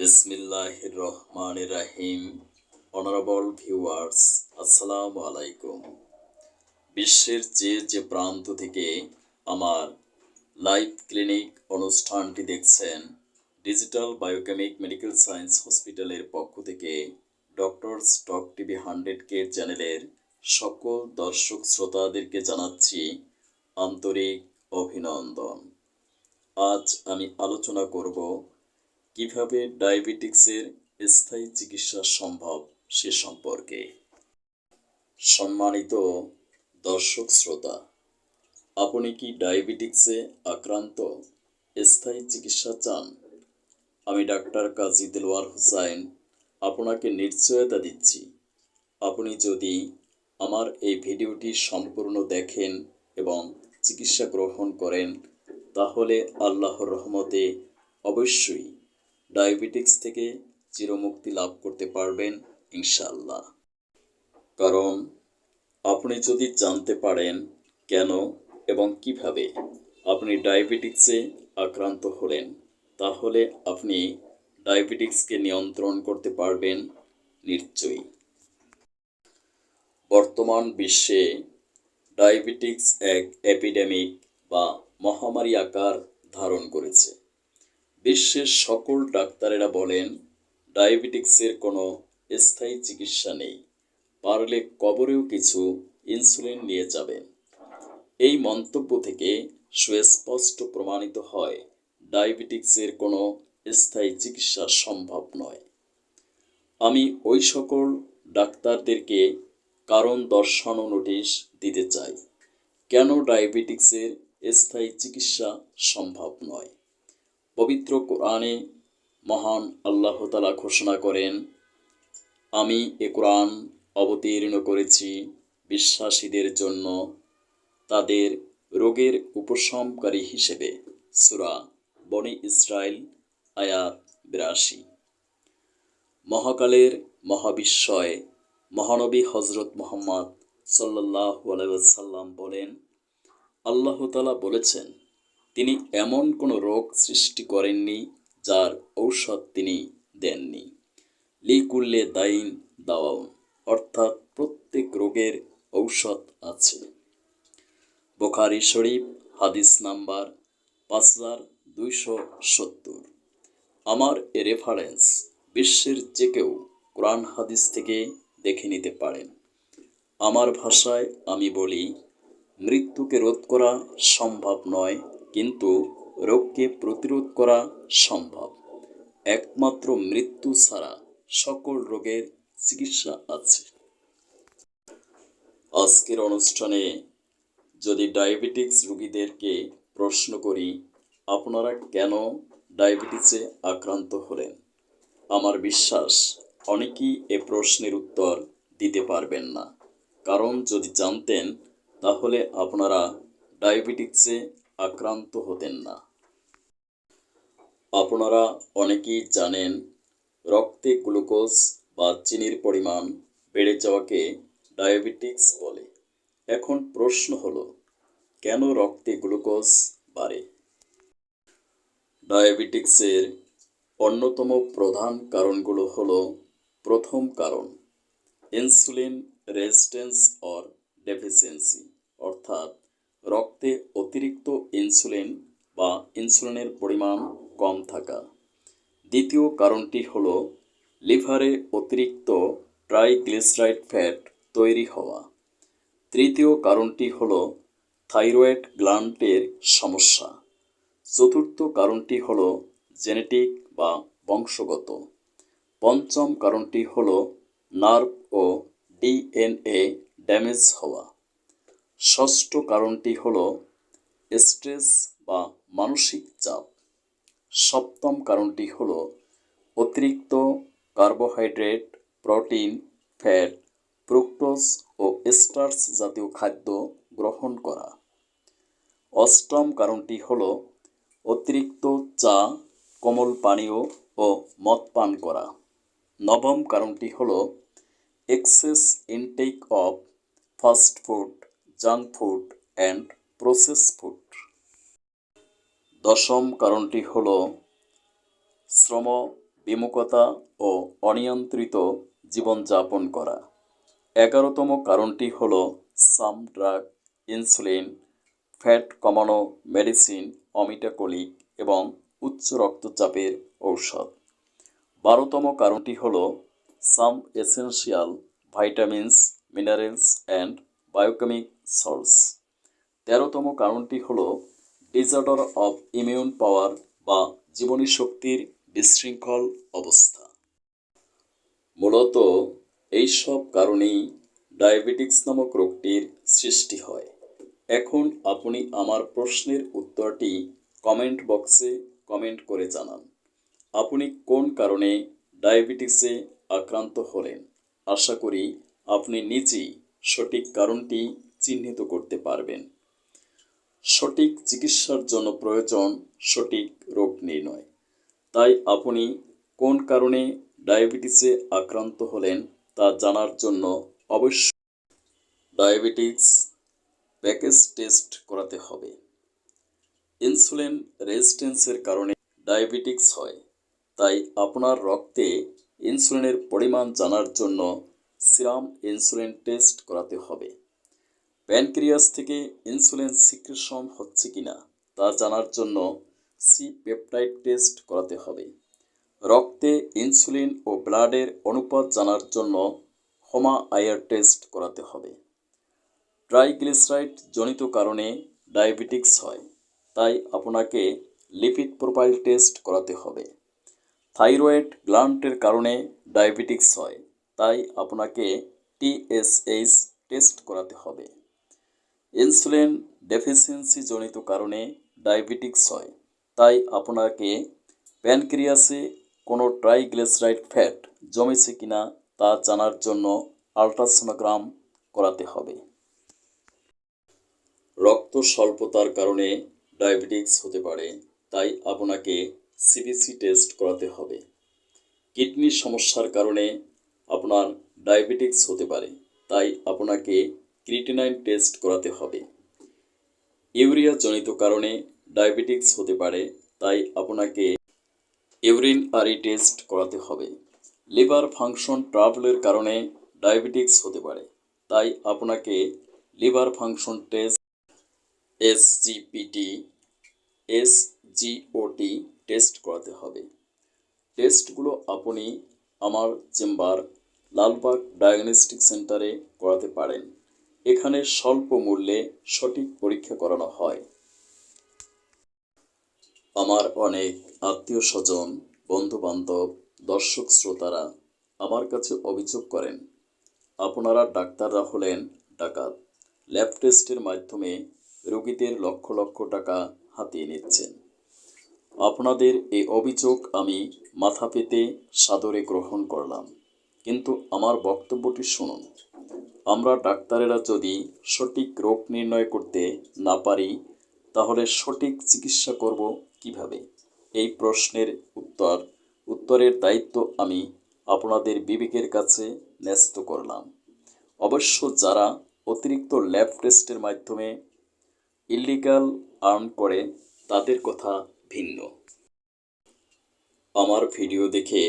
বিসমিল্লাহ রহমান রাহিম honourable viewers আসসালামু আলাইকুম। বিশ্বের যে যে প্রান্ত থেকে আমার লাইভ ক্লিনিক অনুষ্ঠানটি দেখছেন, ডিজিটাল বায়োকেমিক মেডিকেল সায়েন্স হসপিটালের পক্ষ থেকে doctor stock TV hundred K চ্যানেলের সকল দর্শক শ্রোতাদেরকে জানাচ্ছি আন্তরিক অভিনন্দন। আজ আমি আলোচনা করব কীভাবে ডায়াবেটিক্সের স্থায়ী চিকিৎসা সম্ভব সে সম্পর্কে। সম্মানিত দর্শক শ্রোতা, আপনি কি ডায়াবেটিক্সে আক্রান্ত? স্থায়ী চিকিৎসা চান? আমি ডাক্তার কাজী দিলওয়ার হুসাইন, আপনাকে নিশ্চয়তা দিচ্ছি। আপনি যদি আমার এই ভিডিওটি সম্পূর্ণ দেখেন এবং চিকিৎসা গ্রহণ করেন, তাহলে আল্লাহর রহমতে অবশ্যই ডায়াবেটিক্স থেকে চিরমুক্তি লাভ করতে পারবেন ইনশাল্লাহ কারণ আপনি যদি জানতে পারেন কেন এবং কীভাবে আপনি ডায়াবেটিক্সে আক্রান্ত হলেন, তাহলে আপনি ডায়াবেটিক্সকে নিয়ন্ত্রণ করতে পারবেন নিশ্চয়ই। বর্তমান বিশ্বে ডায়াবেটিক্স এক এপিডেমিক বা মহামারী আকার ধারণ করেছে। বিশ্বের সকল ডাক্তারেরা বলেন, ডায়াবেটিক্সের কোনো স্থায়ী চিকিৎসা নেই। পারলে কবরেও কিছু ইনসুলিন নিয়ে যাবেন। এই মন্তব্য থেকে সুস্পষ্ট প্রমাণিত হয়, ডায়াবেটিক্সের কোনো স্থায়ী চিকিৎসা সম্ভব নয়। আমি ওই সকল ডাক্তারদেরকে কারণ দর্শানো নোটিশ দিতে চাই, কেন ডায়াবেটিক্সের স্থায়ী চিকিৎসা সম্ভব নয়? পবিত্র কোরআনে মহান আল্লাহ তালা ঘোষণা করেন, আমি এ কোরআন অবতীর্ণ করেছি বিশ্বাসীদের জন্য তাদের রোগের উপশমকারী হিসেবে। সুরা বনি ইসরায়েল আয়াত বিরাশি। মহাকালের মহাবিস্ময়ে মহানবী হজরত মোহাম্মদ সাল্লাহ আলাইসাল্লাম বলেন আল্লাহতালা বলেছেন তিনি এমন কোনো রোগ সৃষ্টি করেননি যার ঔষধ তিনি দেননি। লিকুল্লে দাইন দাওয়াউন, অর্থাৎ প্রত্যেক রোগের ঔষধ আছে। বোখারি শরীফ, হাদিস নাম্বার পাঁচ হাজার দুইশো সত্তর। আমার এ রেফারেন্স বিশ্বের যে কেউ কোরআন হাদিস থেকে দেখে নিতে পারেন। আমার ভাষায় আমি বলি, মৃত্যুকে রোধ করা সম্ভব নয় কিন্তু রোগকে প্রতিরোধ করা সম্ভব। একমাত্র মৃত্যু ছাড়া সকল রোগের চিকিৎসা আছে। আজকের অনুষ্ঠানে যদি ডায়াবেটিক্স রোগীদেরকে প্রশ্ন করি, আপনারা কেন ডায়াবেটিসে আক্রান্ত হলেন? আমার বিশ্বাস, অনেকেই এ প্রশ্নের উত্তর দিতে পারবেন না। কারণ যদি জানতেন, তাহলে আপনারা ডায়াবেটিক্সে আক্রান্ত হতেন না। আপনারা অনেকেই জানেন, রক্তে গ্লুকোজ বা চিনির পরিমাণ বেড়ে যাওয়াকে ডায়াবেটিক্স বলে। এখন প্রশ্ন হলো, কেন রক্তে গ্লুকোজ বাড়ে? ডায়াবেটিক্সের অন্যতম প্রধান কারণগুলো হলো, প্রথম কারণ, ইনসুলিন রেজিস্ট্যান্স অর ডেফিসিয়েন্সি, অর্থাৎ রক্তে অতিরিক্ত ইনসুলিন বা ইনসুলিনের পরিমাণ কম থাকা। দ্বিতীয় কারণটি হল লিভারে অতিরিক্ত ট্রাইগ্লিসারাইড ফ্যাট তৈরি হওয়া। তৃতীয় কারণটি হল থাইরয়েড গ্লান্টের সমস্যা। চতুর্থ কারণটি হল জেনেটিক বা বংশগত। পঞ্চম কারণটি হল নার্ভ ও ডিএনএ ড্যামেজ হওয়া। ষষ্ঠ কারণটি হল স্ট্রেস বা মানসিক চাপ। সপ্তম কারণটি হল অতিরিক্ত কার্বোহাইড্রেট, প্রোটিন, ফ্যাট, ফ্রুক্টোজ ও স্টার্চ জাতীয় খাদ্য গ্রহণ করা। অষ্টম কারণটি হল অতিরিক্ত চা, কোমল পানীয় ও মদ পান করা। নবম কারণটি হল excess intake of fast food. Junk food and process food. দশম কারণটি হল শ্রম, বিমুখতা ও অনিয়ন্ত্রিত জীবনযাপন করা। এগারোতম কারণটি হল সাম ড্রাগ, ইনসুলিন, ফ্যাট কমানো মেডিসিন, অমিটাকোলিক এবং উচ্চ রক্তচাপের ঔষধ। বারোতম কারণটি হল some essential vitamins, minerals and biochemic salts তেরোতম কারণটি হল ডিসঅর্ডার অফ ইমিউন পাওয়ার বা জীবনী শক্তির বিশৃঙ্খল অবস্থা। মূলত এইসব কারণেই ডায়াবেটিক্স নামক রোগটির সৃষ্টি হয়। এখন আপনি আমার প্রশ্নের উত্তরটি কমেন্ট বক্সে কমেন্ট করে জানান। আপনি কোন কারণে ডায়াবেটিক্সে আক্রান্ত হলেন? আশা করি আপনি নিজেই সঠিক কারণটি চিহ্নিত করতে পারবেন। সঠিক চিকিৎসার জন্য প্রয়োজন সঠিক রোগ নির্ণয়। তাই আপনি কোন কারণে ডায়াবেটিসে আক্রান্ত হলেন তা জানার জন্য অবশ্যই ডায়াবেটিস প্যাকেজ টেস্ট করাতে হবে। ইনসুলিন রেজিস্ট্যান্সের কারণে ডায়াবেটিক্স হয়। তাই আপনার রক্তে ইনসুলিনের পরিমাণ জানার জন্য সিরাম ইনসুলিন টেস্ট করাতে হবে। প্যানক্রিয়াস থেকে ইনসুলিন সিক্রেশন হচ্ছে কিনা তা জানার জন্য সি পেপটাইড টেস্ট করাতে হবে। রক্তে ইনসুলিন ও ব্লাডের অনুপাত জানার জন্য হোমা আয়ার টেস্ট করাতে হবে। ট্রাইগ্লিসারাইড জনিত কারণে ডায়াবেটিক্স হয়, তাই আপনাকে লিপিড প্রোফাইল টেস্ট করাতে হবে। থাইরয়েড গ্ল্যান্ডের কারণে ডায়াবেটিক্স হয়, তাই আপনাকে টিএসএইচ টেস্ট করাতে হবে। ইনসুলিন ডেফিসিয়েন্সি জনিত কারণে ডায়াবেটিক্স হয়। তাই আপনাকে প্যানক্রিয়াসে কোনো ট্রাইগ্লিসারাইড ফ্যাট জমেছে কিনা তা জানার জন্য আলট্রাসোনোগ্রাম করাতে হবে। রক্ত স্বল্পতার কারণে ডায়াবেটিক্স হতে পারে, তাই আপনাকে সিবিসি টেস্ট করাতে হবে। কিডনির সমস্যার কারণে আপনার ডায়াবেটিক্স হতে পারে, তাই আপনাকে ক্রিটিনাইন টেস্ট করাতে হবে। ইউরিয়া জনিত কারণে ডায়াবেটিক্স হতে পারে, তাই আপনাকে ইউরিন আরি টেস্ট করাতে হবে। লিভার ফাংশন ট্রাভেলের কারণে ডায়াবেটিক্স হতে পারে, তাই আপনাকে liver function test, SGPT, SGOT test করাতে হবে। টেস্টগুলো আপনি আমার চেম্বার লালবাগ ডায়াগনস্টিক সেন্টারে করাতে পারেন। এখানে স্বল্প মূল্যে সঠিক পরীক্ষা করানো হয়। আমার অনেক আত্মীয় স্বজন বন্ধু বান্ধব দর্শক শ্রোতারা আমার কাছে অভিযোগ করেন, আপনারা ডাক্তাররা হলেন ডাকাত। ল্যাব টেস্টের মাধ্যমে রোগীদের লক্ষ লক্ষ টাকা হাতিয়ে নিচ্ছেন। আপনাদের এই অভিযোগ আমি মাথা পেতে সাদরে গ্রহণ করলাম। কিন্তু আমার বক্তব্যটি শুনুন। আমরা ডাক্তারেরা যদি সঠিক রোগ নির্ণয় করতে না পারি, তাহলে সঠিক চিকিৎসা করব কীভাবে? এই প্রশ্নের উত্তর, উত্তরের দায়িত্ব আমি আপনাদের বিবেকের কাছে ন্যস্ত করলাম। অবশ্য যারা অতিরিক্ত ল্যাব টেস্টের মাধ্যমে ইলিগাল আর্ন করে, তাদের কথা ভিন্ন। আমার ভিডিও দেখে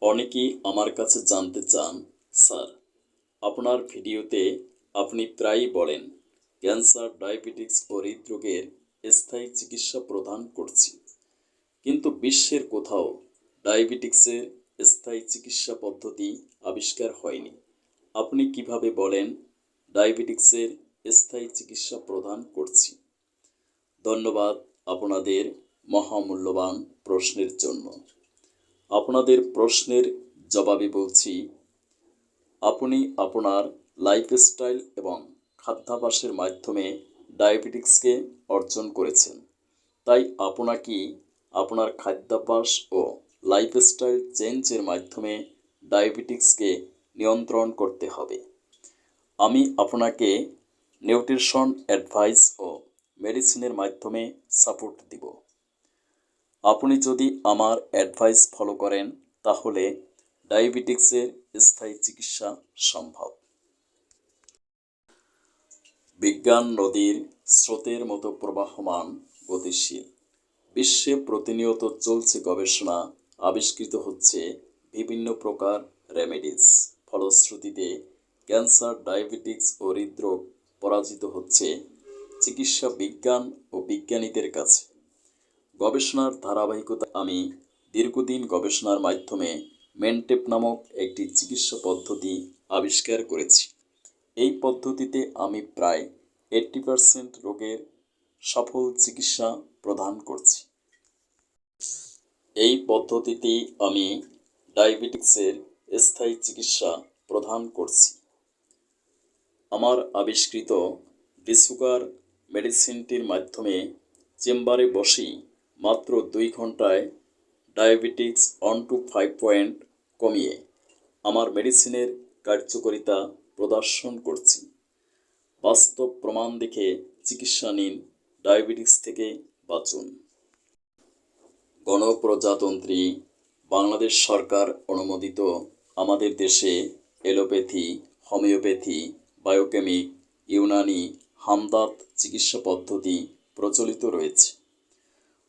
অনেকেই আমার কাছে জানতে চান, স্যার। আপনার ভিডিওতে আপনি প্রায়ই বলেন, ক্যান্সার ডায়াবেটিক্স ও হৃদরোগের স্থায়ী চিকিৎসা প্রদান করছি। কিন্তু বিশ্বের কোথাও ডায়াবেটিক্সের স্থায়ী চিকিৎসা পদ্ধতি আবিষ্কার হয়নি। আপনি কীভাবে বলেন ডায়াবেটিক্সের স্থায়ী চিকিৎসা প্রদান করছি? ধন্যবাদ আপনাদের মহামূল্যবান প্রশ্নের জন্য। আপনাদের প্রশ্নের জবাবে বলছি, আপনি আপনার লাইফস্টাইল এবং খাদ্যাভ্যাসের মাধ্যমে ডায়াবেটিক্সকে অর্জন করেছেন। তাই আপনাকে আপনার খাদ্যাভ্যাস ও লাইফস্টাইল চেঞ্জের মাধ্যমে ডায়াবেটিক্সকে নিয়ন্ত্রণ করতে হবে। আমি আপনাকে নিউট্রিশন অ্যাডভাইস ও মেডিসিনের মাধ্যমে সাপোর্ট দিব। আপনি যদি আমার অ্যাডভাইস ফলো করেন, তাহলে ডায়াবেটিক্সের স্থায়ী চিকিৎসা সম্ভব। বিজ্ঞান নদীর স্রোতের মতো প্রবাহমান, গতিশীল। বিশ্বে প্রতিনিয়ত চলছে গবেষণা, আবিষ্কৃত হচ্ছে বিভিন্ন প্রকার রেমেডিস ফলশ্রুতিতে ক্যান্সার, ডায়াবেটিক্স ও হৃদরোগ পরাজিত হচ্ছে চিকিৎসা বিজ্ঞান ও বিজ্ঞানীদের কাছে। গবেষণার ধারাবাহিকতা আমি দীর্ঘদিন গবেষণার মাধ্যমে মেনটেপ নামক একটি চিকিৎসা পদ্ধতি আবিষ্কার করেছি। এই পদ্ধতিতে আমি প্রায় এইট্টি পারসেন্ট রোগের সফল চিকিৎসা প্রদান করছি। এই পদ্ধতিতে আমি ডায়াবেটিক্সের স্থায়ী চিকিৎসা প্রদান করছি। আমার আবিষ্কৃত ডিসুগার মেডিসিনটির মাধ্যমে চেম্বারে বসেই মাত্র দুই ঘন্টায় diabetics one two five point কমিয়ে আমার মেডিসিনের কার্যকারিতা প্রদর্শন করছি। বাস্তব প্রমাণ দেখে চিকিৎসা নিন ডায়াবেটিক্স থেকে বাঁচুন। গণপ্রজাতন্ত্রী, বাংলাদেশ সরকার অনুমোদিত আমাদের দেশে এলোপ্যাথি হোমিওপ্যাথি, বায়োকেমিক, ইউনানি হামদাত চিকিৎসা পদ্ধতি প্রচলিত রয়েছে।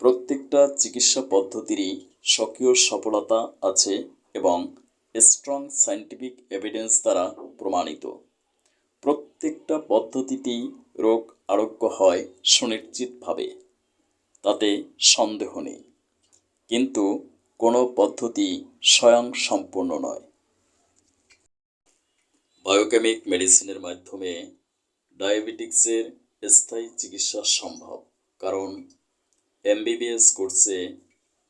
প্রত্যেকটা চিকিৎসা পদ্ধতিরই স্বকীয় সফলতা আছে এবং স্ট্রং সায়েন্টিফিক এভিডেন্স দ্বারা প্রমাণিত। প্রত্যেকটা পদ্ধতিতেই রোগ আরোগ্য হয় সুনিশ্চিতভাবে, তাতে সন্দেহ নেই। কিন্তু কোনো পদ্ধতি স্বয়ং সম্পূর্ণ নয়। বায়োকেমিক মেডিসিনের মাধ্যমে ডায়াবেটিক্সের স্থায়ী চিকিৎসা সম্ভব, কারণ এমবিবিএস কোর্সে,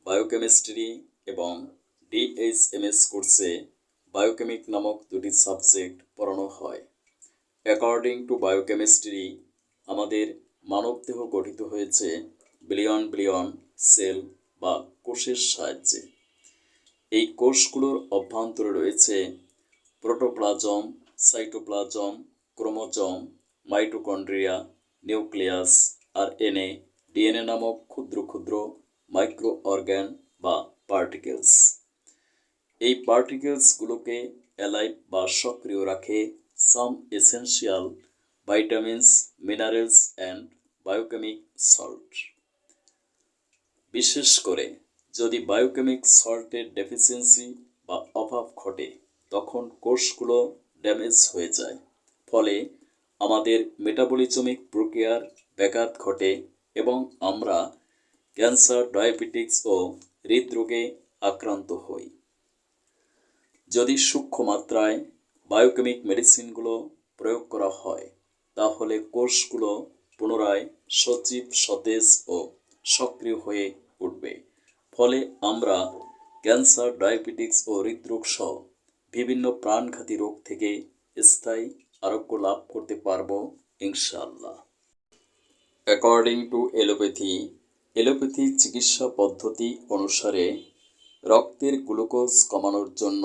বায়োকেমিস্ট্রি এবং ডিএইচএমএস কোর্সে বায়োকেমিক নামক দুটি সাবজেক্ট পড়ানো হয়। অ্যাকর্ডিং টু বায়োকেমিস্ট্রি, আমাদের মানবদেহ গঠিত হয়েছে বিলিয়ন বিলিয়ন সেল বা কোষের সাহায্যে। এই কোষগুলোর অভ্যন্তরে রয়েছে protoplasm, cytoplasm, chromosome, mitochondria, nucleus, RNA DNA নামক ক্ষুদ্র ক্ষুদ্র মাইক্রো অর্গ্যান বা পার্টিকেলস এই পার্টিকেলসগুলোকে অ্যালাইভ বা সক্রিয় রাখে some essential vitamins minerals and biochemic salt বিশেষ করে যদি বায়োকেমিক সল্টের ডেফিসিয়েন্সি বা অভাব ঘটে, তখন কোষগুলো ড্যামেজ হয়ে যায়। ফলে আমাদের মেটাবলিজমিক প্রক্রিয়ার ব্যাঘাত ঘটে এবং আমরা ক্যান্সার ডায়াবেটিক্স ও হৃদরোগে আক্রান্ত হই। যদি সূক্ষ্ম মাত্রায় বায়োকেমিক মেডিসিনগুলো প্রয়োগ করা হয়, তাহলে কোষগুলো পুনরায় সজীব, সতেজ ও সক্রিয় হয়ে উঠবে। ফলে আমরা ক্যান্সার ডায়াবেটিক্স ও হৃদরোগ সহ বিভিন্ন প্রাণঘাতী রোগ থেকে স্থায়ী আরোগ্য লাভ করতে পারব, ইনশাআল্লাহ। অ্যাকর্ডিং টু এলোপ্যাথি এলোপ্যাথি চিকিৎসা পদ্ধতি অনুসারে রক্তের গ্লুকোজ কমানোর জন্য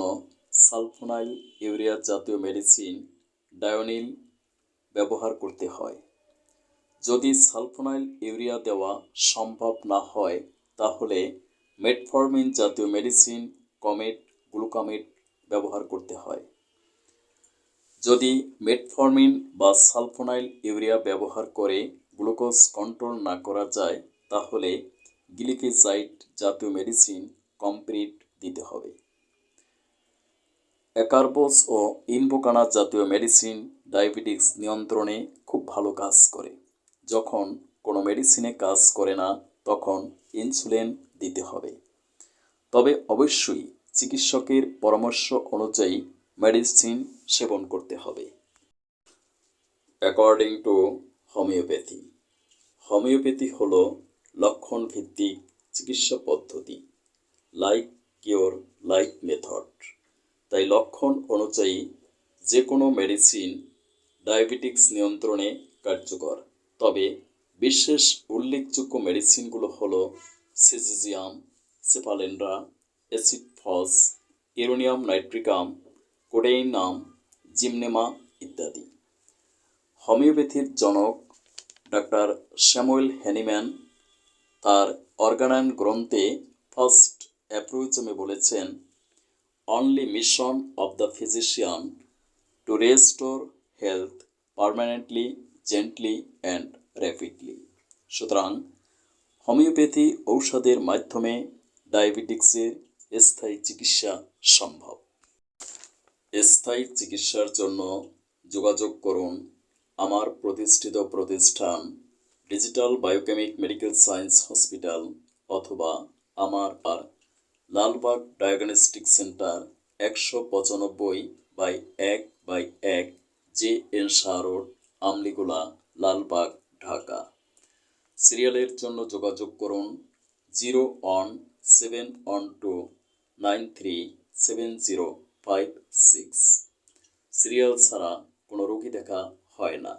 সালফোনাইল ইউরিয়া জাতীয় মেডিসিন ডায়োনিল ব্যবহার করতে হয়। যদি সালফোনাইল ইউরিয়া দেওয়া সম্ভব না হয়, তাহলে মেটফরমিন জাতীয় মেডিসিন কমেট গ্লুকামেট ব্যবহার করতে হয়। যদি মেটফরমিন বা সালফোনাইল ইউরিয়া ব্যবহার করে গ্লুকোজ কন্ট্রোল না করা যায়, তাহলে গ্লিফিসাইড জাতীয় মেডিসিন কমপ্লিট দিতে হবে। অ্যাকার্বোস ও ইনভোকানা জাতীয় মেডিসিন ডায়াবেটিক্স নিয়ন্ত্রণে খুব ভালো কাজ করে। যখন কোনো মেডিসিনে কাজ করে না, তখন ইনসুলিন দিতে হবে। তবে অবশ্যই চিকিৎসকের পরামর্শ অনুযায়ী মেডিসিন সেবন করতে হবে। According to homeopathy. হোমিওপ্যাথি হল লক্ষণ ভিত্তিক চিকিৎসা পদ্ধতি, লাইক কিওর, লাইক মেথড। তাই লক্ষণ অনুযায়ী যে কোনো মেডিসিন ডায়াবেটিক্স নিয়ন্ত্রণে কার্যকর। তবে বিশেষ উল্লেখযোগ্য মেডিসিনগুলো হল syzygium cephalandra acid phos uranium nitricum codeinum gymnema ইত্যাদি। হোমিওপ্যাথির জনক ডাক্তার স্যামুয়েল হ্যানিম্যান তার অর্গানায়ন গ্রন্থে ফার্স্ট অ্যাপ্রোচমে বলেছেন, only mission of the physician to restore health permanently, gently and rapidly. সুতরাং, হোমিওপ্যাথি ঔষধের মাধ্যমে ডায়াবেটিক্সের স্থায়ী চিকিৎসা সম্ভব। স্থায়ী চিকিৎসার জন্য যোগাযোগ করুন আমার প্রতিষ্ঠিত প্রতিষ্ঠান digital biochemic medical science hospital অথবা আমার আর লালবাগ ডায়াগনস্টিক সেন্টার একশো পঁচানব্বই বাই এক বাই এক J N Shah road, Amligola, Lalbagh, Dhaka. সিরিয়ালের জন্য যোগাযোগ করুন zero one seven one two nine three seven zero five six. Serial ছাড়া কোনো রোগী দেখা হয় না।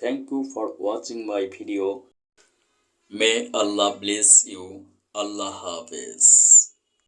Thank you for watching my video may Allah bless you আল্লাহ হাফেজ